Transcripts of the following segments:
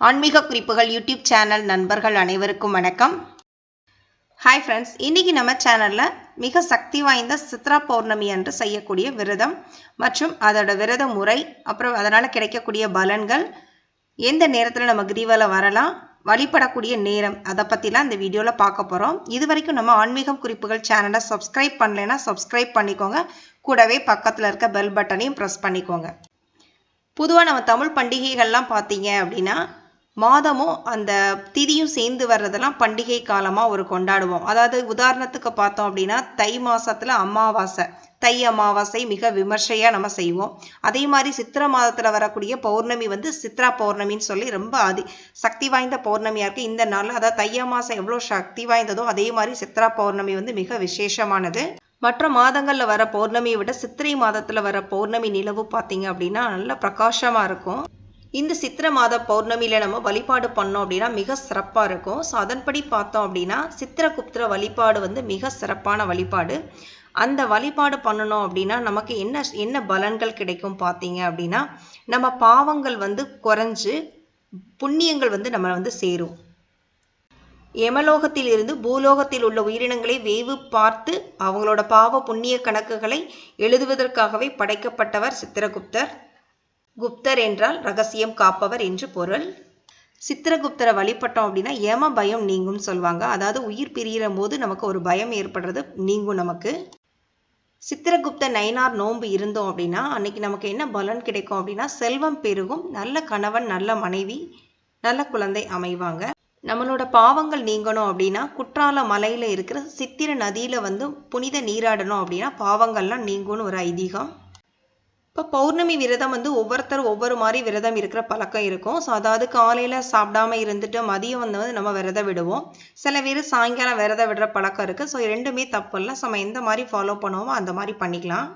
ஆன்மீக குறிப்புகள் YouTube channel நண்பர்கள் அனைவருக்கும் வணக்கம். ஹாய் ஃப்ரெண்ட்ஸ் இன்றைக்கி நம்ம சேனலில் மிக சக்தி வாய்ந்த சித்ரா பௌர்ணமி அன்று செய்யக்கூடிய விரதம் மற்றும் அதோட விரத முறை அப்புறம் அதனால் கிடைக்கக்கூடிய பலன்கள் எந்த நேரத்தில் நம்ம கிரிவலம் வரலாம் வழிபடக்கூடிய நேரம் அதை பற்றிலாம் இந்த வீடியோவில் பார்க்க போகிறோம் இது வரைக்கும் நம்ம ஆன்மீகம் குறிப்புகள் சேனலை சப்ஸ்கிரைப் பண்ணலைன்னா சப்ஸ்கிரைப் பண்ணிக்கோங்க. கூடவே பக்கத்தில் இருக்க பெல் பட்டனையும் ப்ரெஸ் பண்ணிக்கோங்க. பொதுவாக நம்ம தமிழ் பண்டிகைகள்லாம் பார்த்தீங்க அப்படின்னா மாதமும் அந்த திதியும் சேர்ந்து வர்றதெல்லாம் பண்டிகை காலமாக ஒரு கொண்டாடுவோம். அதாவது உதாரணத்துக்கு பார்த்தோம் அப்படின்னா தை மாதத்தில் அமாவாசை. தை அமாவாசை மிக விமர்சையாக நம்ம செய்வோம். அதே மாதிரி சித்திரை மாதத்தில் வரக்கூடிய பௌர்ணமி வந்து சித்ரா பௌர்ணமின்னு சொல்லி ரொம்ப அதி சக்தி வாய்ந்த பௌர்ணமியாக இருக்குது இந்த நாளில் அதாவது தை அமாவாசை எவ்வளோ சக்தி வாய்ந்ததோ அதே மாதிரி சித்ரா பௌர்ணமி வந்து மிக விசேஷமானது. மற்ற மாதங்களில் வர பௌர்ணமியை விட சித்திரை மாதத்தில் வர பௌர்ணமி நிலவு பார்த்தீங்க அப்படின்னா நல்ல பிரகாசமாக இருக்கும். இந்த சித்திர மாத பௌர்ணமியில் நம்ம வழிபாடு பண்ணோம் அப்படின்னா மிக சிறப்பாக இருக்கும். ஸோ அதன்படி பார்த்தோம் அப்படின்னா சித்திரகுப்திர வழிபாடு வந்து மிக சிறப்பான வழிபாடு. அந்த வழிபாடு பண்ணணும் அப்படின்னா நமக்கு என்ன என்ன பலன்கள் கிடைக்கும் பார்த்தீங்க அப்படின்னா நம்ம பாவங்கள் வந்து குறைஞ்சு புண்ணியங்கள் வந்து நம்ம வந்து சேரும். யமலோகத்தில் இருந்து பூலோகத்தில் உள்ள உயிரினங்களை வேவு பார்த்து அவங்களோட பாவ புண்ணிய கணக்குகளை எழுதுவதற்காகவே படைக்கப்பட்டவர் சித்திரகுப்தர். குப்தர் என்றால் ரகசியம் காப்பவர் என்று பொருள். சித்திரகுப்தரை வழிபட்டோம் அப்படின்னா ஏம பயம் நீங்கும் சொல்லுவாங்க. அதாவது உயிர் பிரிகிற போது நமக்கு ஒரு பயம் ஏற்படுறது நீங்கும் நமக்கு. சித்திரகுப்த நயனார் நோன்பு இருந்தோம் அப்படின்னா அன்னைக்கு நமக்கு என்ன பலன் கிடைக்கும் அப்படின்னா செல்வம் பெருகும். நல்ல கணவன் நல்ல மனைவி நல்ல குழந்தை அமைவாங்க. நம்மளோட பாவங்கள் நீங்கணும் அப்படின்னா குற்றால மலையில் இருக்கிற சித்திர நதியில் வந்து புனித நீராடணும் அப்படின்னா பாவங்கள்லாம் நீங்கும்னு ஒரு ஐதீகம். இப்போ பௌர்ணமி விரதம் வந்து ஒவ்வொருத்தரும் ஒவ்வொரு மாதிரி விரதம் இருக்கிற பழக்கம் இருக்கும். ஸோ அதாவது காலையில் சாப்பிடாம இருந்துட்டு மதியம் வந்து நம்ம விரதம் விடுவோம். சில பேர் சாயங்காலம் விரதம் விடுற பழக்கம் இருக்குது ஸோ ரெண்டுமே தப்பு இல்லை. நம்ம எந்த மாதிரி ஃபாலோ பண்ணுவோமோ அந்த மாதிரி பண்ணிக்கலாம்.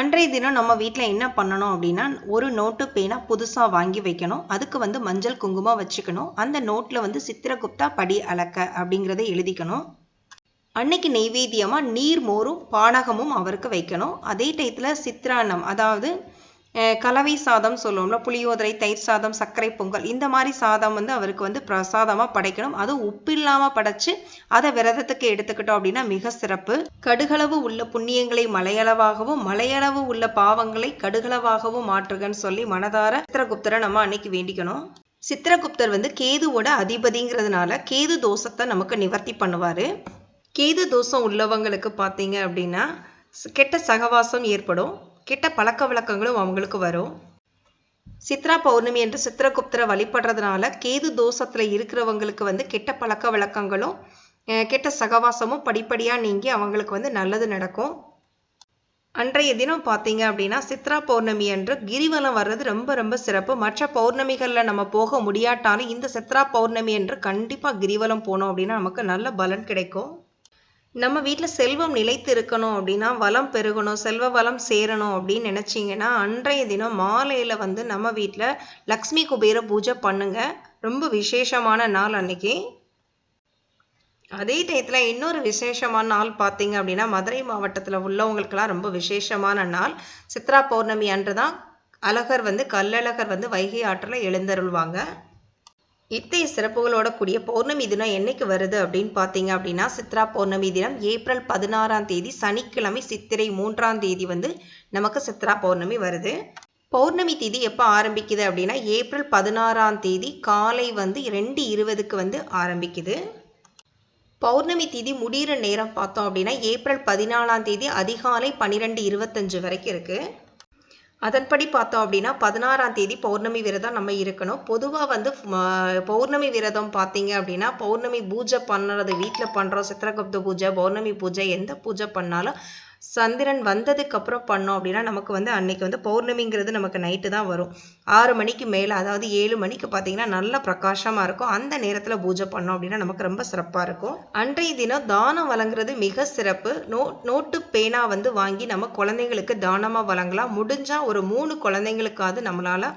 அன்றைய தினம் நம்ம வீட்டில் என்ன பண்ணணும் அப்படின்னா ஒரு நோட்டு பேனா புதுசாக வாங்கி வைக்கணும். அதுக்கு வந்து மஞ்சள் குங்குமம் வச்சுக்கணும். அந்த நோட்டில் வந்து சித்திரகுப்தா படி அளக்க அப்படிங்கிறத எழுதிக்கணும். அன்னைக்கு நெய்வேத்தியமாக நீர் மோரும் பானகமும் அவருக்கு வைக்கணும். அதே டயத்தில் சித்ரான்னம் அதாவது கலவை சாதம் சொல்லுவோம்ல புளியோதரை தயிர் சாதம் சர்க்கரை பொங்கல் இந்த மாதிரி சாதம் வந்து அவருக்கு வந்து பிரசாதமாக படைக்கணும். அது உப்பு இல்லாமல் படைச்சு அதை விரதத்துக்கு எடுத்துக்கிட்டோம் அப்படின்னா மிக சிறப்பு. கடுகளவு உள்ள புண்ணியங்களை மலையளவாகவும் மலையளவு உள்ள பாவங்களை கடுகளவாகவும் மாற்றுகன்னு சொல்லி மனதார சித்திரகுப்தரை நம்ம அன்னைக்கு வேண்டிக்கணும். சித்திரகுப்தர் வந்து கேதுவோட அதிபதிங்கிறதுனால கேது தோஷத்தை நமக்கு நிவர்த்தி பண்ணுவார். கேது தோஷம் உள்ளவங்களுக்கு பார்த்தீங்க அப்படின்னா கெட்ட சகவாசம் ஏற்படும். கெட்ட பழக்க வழக்கங்களும் அவங்களுக்கு வரும். சித்ரா பௌர்ணமி என்று சித்திரகுப்தரை வழிபடுறதுனால கேது தோஷத்தில் இருக்கிறவங்களுக்கு வந்து கெட்ட பழக்க வழக்கங்களும் கெட்ட சகவாசமும் படிப்படியாக நீங்கி அவங்களுக்கு வந்து நல்லது நடக்கும். அன்றைய தினம் பார்த்தீங்க அப்படின்னா சித்ரா பௌர்ணமி அன்று கிரிவலம் வர்றது ரொம்ப ரொம்ப சிறப்பு. மற்ற பௌர்ணமிகளில் நம்ம போக முடியாட்டாலும் இந்த சித்ரா பௌர்ணமி என்று கண்டிப்பாக கிரிவலம் போனோம் அப்படின்னா நமக்கு நல்ல பலன் கிடைக்கும். நம்ம வீட்டில் செல்வம் நிலைத்து இருக்கணும் அப்படின்னா வளம் பெருகணும் செல்வ வளம் சேரணும் அப்படின்னு நினச்சிங்கன்னா அன்றைய தினம் மாலையில் வந்து நம்ம வீட்டில் லக்ஷ்மி குபேர பூஜை பண்ணுங்க. ரொம்ப விசேஷமான நாள் அன்னைக்கு. அதே டயத்தில் இன்னொரு விசேஷமான நாள் பார்த்தீங்க அப்படின்னா மதுரை மாவட்டத்தில் உள்ளவங்களுக்கெல்லாம் ரொம்ப விசேஷமான நாள். சித்ரா பௌர்ணமி அன்று தான் அழகர் வந்து கல்லழகர் வந்து வைகை ஆற்றில் எழுந்தருள்வாங்க. இத்தகைய சிறப்புகளோட கூடிய பௌர்ணமி தினம் என்னைக்கு வருது அப்படின்னு பார்த்தீங்க அப்படின்னா சித்ரா பௌர்ணமி தினம் ஏப்ரல் பதினாறாம் தேதி சனிக்கிழமை சித்திரை மூன்றாம் தேதி வந்து நமக்கு சித்ரா பௌர்ணமி வருது. பௌர்ணமி தேதி எப்போ ஆரம்பிக்குது அப்படின்னா ஏப்ரல் பதினாறாம் தேதி காலை வந்து ரெண்டு இருபதுக்கு வந்து ஆரம்பிக்குது. பௌர்ணமி தேதி முடிகிற நேரம் பார்த்தோம் அப்படின்னா ஏப்ரல் பதினாலாம் தேதி அதிகாலை பன்னிரெண்டு இருபத்தஞ்சு வரைக்கும் இருக்குது அதன்படி பார்த்தோம் அப்படின்னா பதினாறாம் தேதி பௌர்ணமி விரதம் நம்ம இருக்கணும். பொதுவாக வந்து பௌர்ணமி விரதம் பார்த்தீங்க அப்படின்னா பௌர்ணமி பூஜை பண்ணுறது வீட்டில் பண்ணுறோம் சித்திரகுப்த பூஜை பௌர்ணமி பூஜை எந்த பூஜை பண்ணாலும் சந்திரன் வந்ததுக்கு அப்புறம் பண்ணோம் அப்படின்னா நமக்கு வந்து அன்னைக்கு வந்து பௌர்ணமிங்கிறது நமக்கு நைட்டு தான் வரும். ஆறு மணிக்கு மேலே அதாவது ஏழு மணிக்கு பார்த்தீங்கன்னா நல்ல பிரகாசமாக இருக்கும். அந்த நேரத்தில் பூஜை பண்ணோம் அப்படின்னா நமக்கு ரொம்ப சிறப்பாக இருக்கும். அன்றைய தினம் தானம் வழங்குறது மிக சிறப்பு. நோ நோட்டு பேனா வந்து வாங்கி நம்ம குழந்தைங்களுக்கு தானமாக வழங்கலாம். முடிஞ்சால் ஒரு மூணு குழந்தைங்களுக்காவது நம்மளால்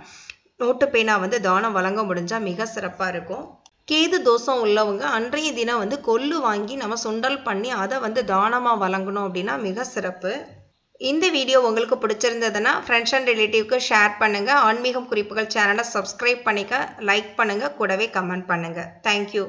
நோட்டு பேனா வந்து தானம் வழங்க முடிஞ்சால் மிக சிறப்பாக இருக்கும். கேது தோஷம் உள்ளவங்க அன்றைய தினம் வந்து கொள்ளு வாங்கி நம்ம சுண்டல் பண்ணி அதை வந்து தானமாக வழங்கணும் அப்படின்னா மிக சிறப்பு. இந்த வீடியோ உங்களுக்கு பிடிச்சிருந்ததுன்னா ஃப்ரெண்ட்ஸ் அண்ட் ரிலேட்டிவ்க்கு ஷேர் பண்ணுங்கள் ஆன்மீகம் குறிப்புகள் சேனலை சப்ஸ்கிரைப் பண்ணிக்க லைக் பண்ணுங்கள் கூடவே கமெண்ட் பண்ணுங்கள் தேங்க்யூ